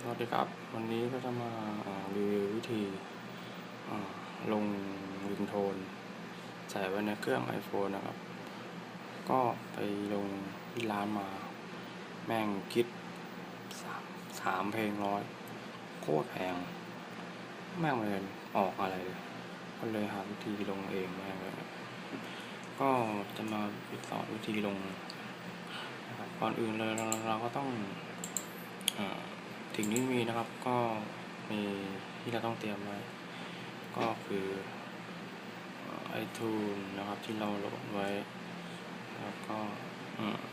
สวัสดีครับ วันนี้ก็จะมาารีวิววิธีลงริงโทน ใส่ไว้ในเครื่อง iPhone นะครับ ก็ไปลงที่ร้านมา แม่งคิดสามสามเพลงร้อย โคตรแพง แม่งเลยออกอะไรเลย ก็เลยหาวิธีลงเองแม่งเลยก็จะมาสอนวิธีลงนะครับก่อนอื่นเลยเราก็ต้อง สิ่งที่มีนะครับก็มีที่เราต้องเตรียมไว้ก็คือไอทูนนะครับที่เราโหลดไว้ แล้วก็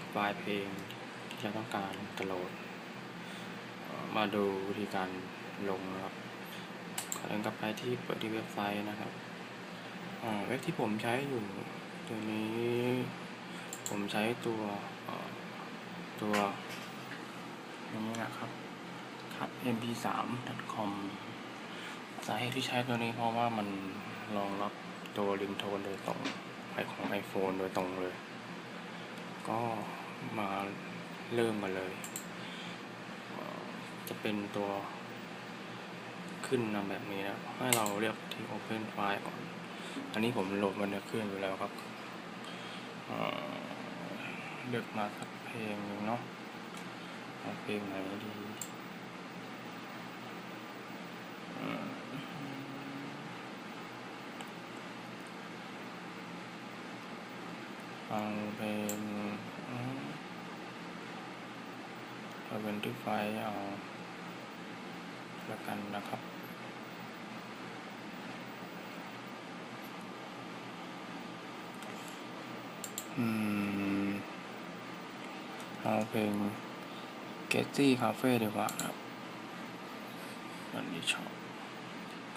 ไฟล์เพลงที่เราต้องการจะโหลด มาดูวิธีการลงนะครับขอเดินกลับไปที่เปิดที่เว็บไซต์นะครับเว็บที่ผมใช้อยู่ตัวนี้ผมใช้ตัวเอ่อตัวนี้นะครับ ครับ mp3.com สาเหตุที่ใช้ตัวนี้เพราะว่ามันรองรับตัวริงโทนโดยตรงไปของ iPhone โดยตรงเลย ก็มาเริ่มกันเลย จะเป็นตัวขึ้นนำแบบนี้นะให้เราเลือกที่ Open File ก่อน อันนี้ผมโหลดมาในเครื่องอยู่แล้วครับเอ่อเลือกมาสักเพลงหนึ่งเนาะ เอาเพลงไหนดีอืมเอาเพลงอืมเอาเป็นที่ไฟเอาแล้วกันนะครับอืมเอาเพลง กตตี้คาเฟ่ดีกว่าครับวันนี้ชอบ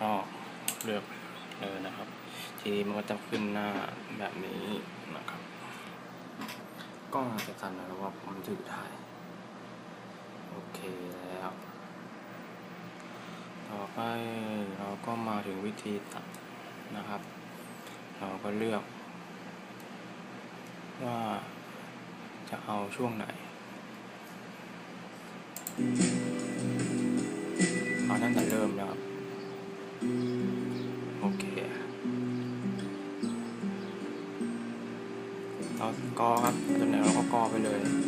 ก็เลือกเลยนะครับ ทีนี้มันก็จะขึ้นหน้าแบบนี้นะครับกล้องจะสั่นนะว่าผมถือถ่ายโอเคแล้ว ต่อไปเราก็มาถึงวิธีตัดนะครับ เราก็เลือก ว่าจะเอาช่วงไหน เอาตั้งแต่เริ่มนะครับ โอเคเรากอครับจำไหนเราก็กอไปเลยแล้วเรา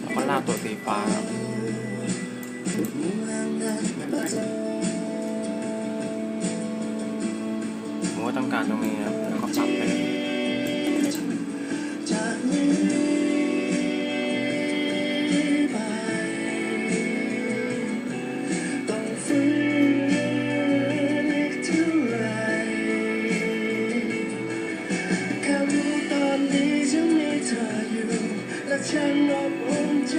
แล้วก็ลากตัวสีฟ้า ต้องการตรงนี้นะครับแล้วก็ปรับไปเลยจากนี้ไปต้องฝืนอีกเท่าไหรแค่รู้ตอนนี้ฉันมีเธออยู่และฉันอบอุ่นใจ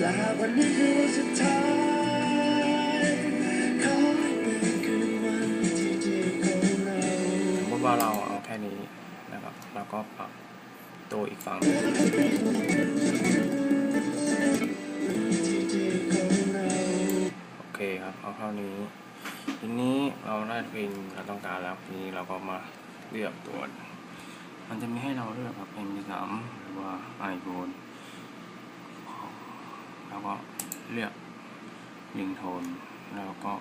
และหากวันนี้คือ แล้วก็ปรับตัวอีกฝั่งโอเคครับเอาเท่านี้ ทีนี้เราได้เพลงเราต้องการแล้วทีนี้เราก็มาเลือกตัวมันจะมีให้เราเลือกครับเพลงที่สามหรือว่าไอโฟนแล้วก็เลือกลิงโทนแล้วก็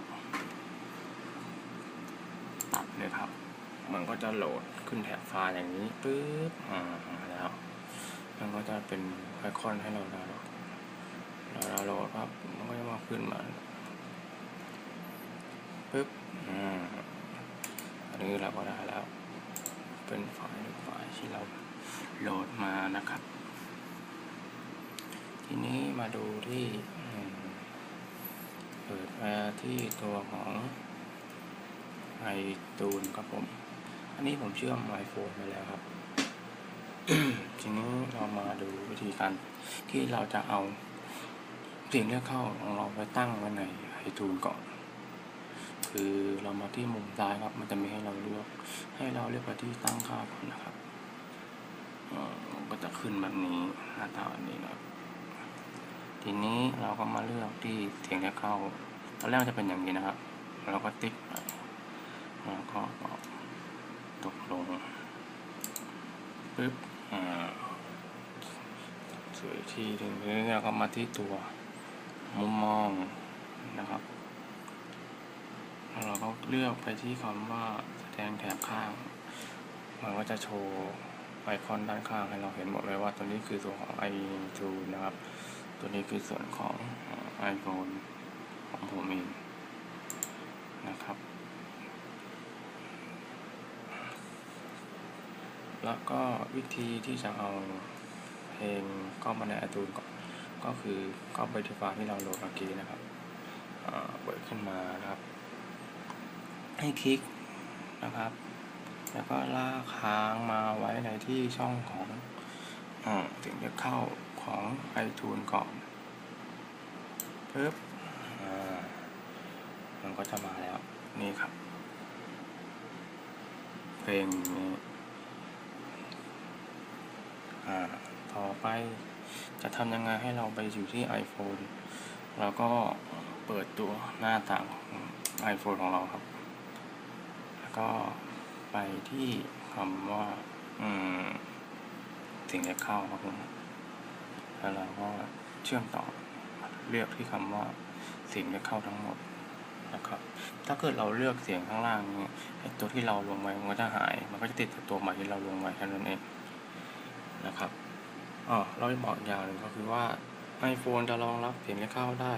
ตัดเลยครับ มันก็จะโหลดขึ้นแถบไฟล์อย่างนี้ปึ๊บอ่าแล้ว มันก็จะเป็นไอคอนให้เราดาวน์โหลดเราดาวน์โหลดปั๊บมันก็จะมาขึ้นมาปึ๊บอ่าอันนี้เราก็ได้แล้ว เป็นไฟล์หนึ่งไฟล์ที่เราโหลดมานะครับ ทีนี้มาดูที่เปิดมาที่ตัวของไอตูนครับผม อันนี้ผมเชื่อมไอโฟนไปแล้วครับ ทีนี้เรามาดูวิธีการที่เราจะเอาเสียงเรียกเข้าของเราไปตั้งไว้ในไอทูนก่อน คือเรามาที่มุมซ้ายครับ มันจะมีให้เราเลือก ให้เราเลือกไปที่ตั้งค่าก่อนนะครับมันก็จะขึ้นแบบนี้หน้าตาแบบนี้นะครับทีนี้เราก็มาเลือกที่เสียงเรียกเข้าตอนแรกจะเป็นอย่างนี้นะครับ เราก็ติ๊กแล้วก็บอก ตกลงปึ๊บอ่าสวยทีถึงนี้เราก็มาที่ตัวมุมมองนะครับแล้วเราก็เลือกไปที่คำว่าแสดงแถบข้าง มันก็จะโชว์ไอคอนด้านข้างให้เราเห็นหมดเลยว่าตัวนี้คือส่วนของ i2 นะครับ ตัวนี้คือส่วนของไอโฟนของผมเองนะครับ แล้วก็วิธีที่จะเอาเพลงเข้ามาใน iTunes ก่อนก็คือเข้าไปที่ไฟล์ที่เราโหลดเมื่อกี้นะครับเปิดขึ้นมานะครับ ให้คลิกนะครับ แล้วก็ลากค้างมาไว้ในที่ช่องของอถึงจะเข้าของ iTunes ก่อนปึ๊บอ่ามันก็จะมาแล้วนี่ครับ เพลงนี้ ต่อไปจะทำยังไงให้เราไปอยู่ที่ iPhone แล้วก็เปิดตัวหน้าต่างของ iPhone ของเราครับ แล้วก็ไปที่คำว่าสิ่งที่เข้าครับผมแล้วเราก็เชื่อมต่อเลือกที่คำว่าสิ่งที่เข้าทั้งหมดนะครับ ถ้าเกิดเราเลือกเสียงข้างล่างนี้ตัวที่เราลงไว้มันก็จะหาย มันก็จะติดกับตัวใหม่ที่เราลงไว้แค่นั้นเอง นะครับอ๋อเราจะบอกอย่างหนึ่งก็คือว่า iPhone จะรองรับเสียงที่เข้าได้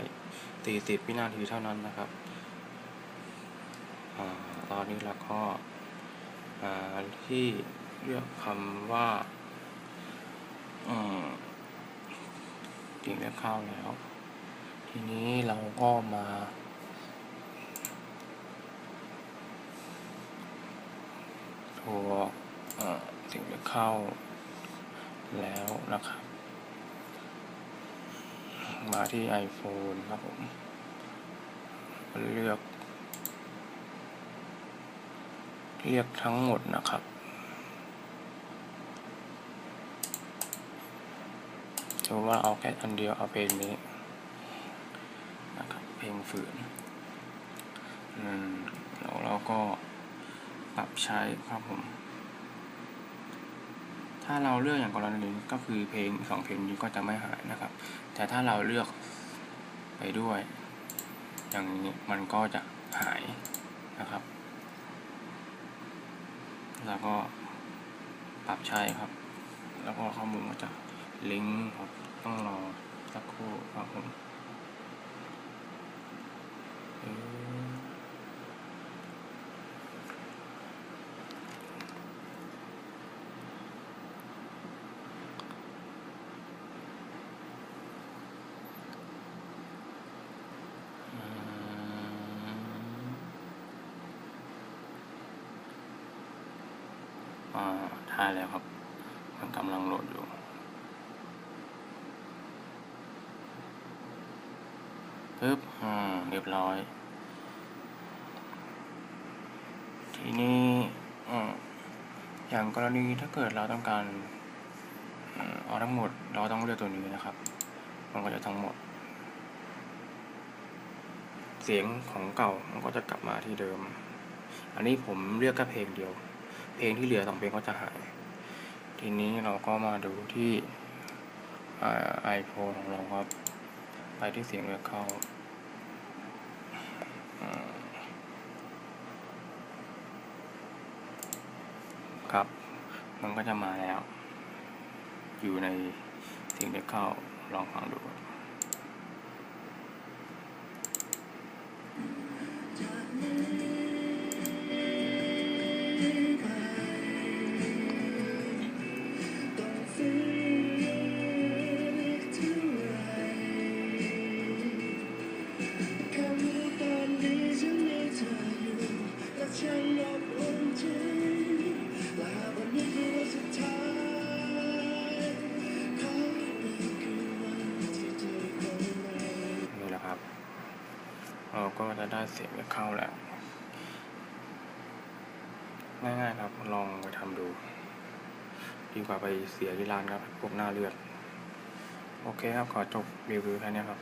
40 วินาทีเท่านั้นนะครับอตอนนี้เราก็ที่เลือกคำว่าเสียงที่เข้าแล้ว ทีนี้เราก็มาตัวเสิ่งที่เข้า แล้วนะครับ มาที่ iPhone ครับผม เลือก เรียกทั้งหมดนะครับสมมติว่าเอาแค่อันเดียวเอาเพลงนี้นะครับ เพลงฝืนอืมแล้วเราก็ปรับใช้ครับผม ถ้าเราเลือกอย่างกรณีนี้ก็คือเพลงสองเพลงนี้ก็จะไม่หายนะครับ แต่ถ้าเราเลือกไปด้วย อย่างนี้มันก็จะหายนะครับ แล้วก็ปรับใช้ครับ แล้วก็ข้อมูลก็จะลิงก์ครับต้องรอสักครู่ครับผม อ่าได้แล้วครับ มันกำลังโหลดอยู่ปึ๊บอ่าเรียบร้อย ทีนี้ออย่างกรณีถ้าเกิดเราต้องการเอาทั้งหมดเราต้องเลือกตัวนี้นะครับ มันก็จะทั้งหมด เสียงของเก่ามันก็จะกลับมาที่เดิม อันนี้ผมเลือกแค่เพลงเดียว เพลงที่เหลือสองเพลงก็จะหาย ทีนี้เราก็มาดูที่ไอโฟนของเราครับ ไปที่เสียงเลือกเข้าครับ มันก็จะมาแล้ว อยู่ในเสียงเลือกเข้าลองฟังดู เราก็จะได้เสียงเข้าแล้ว ง่ายๆครับลองไปทำดู ดีกว่าไปเสียที่ร้านครับพวกหน้าเลือด โอเคครับ ขอจบรีวิวแค่นี้ครับ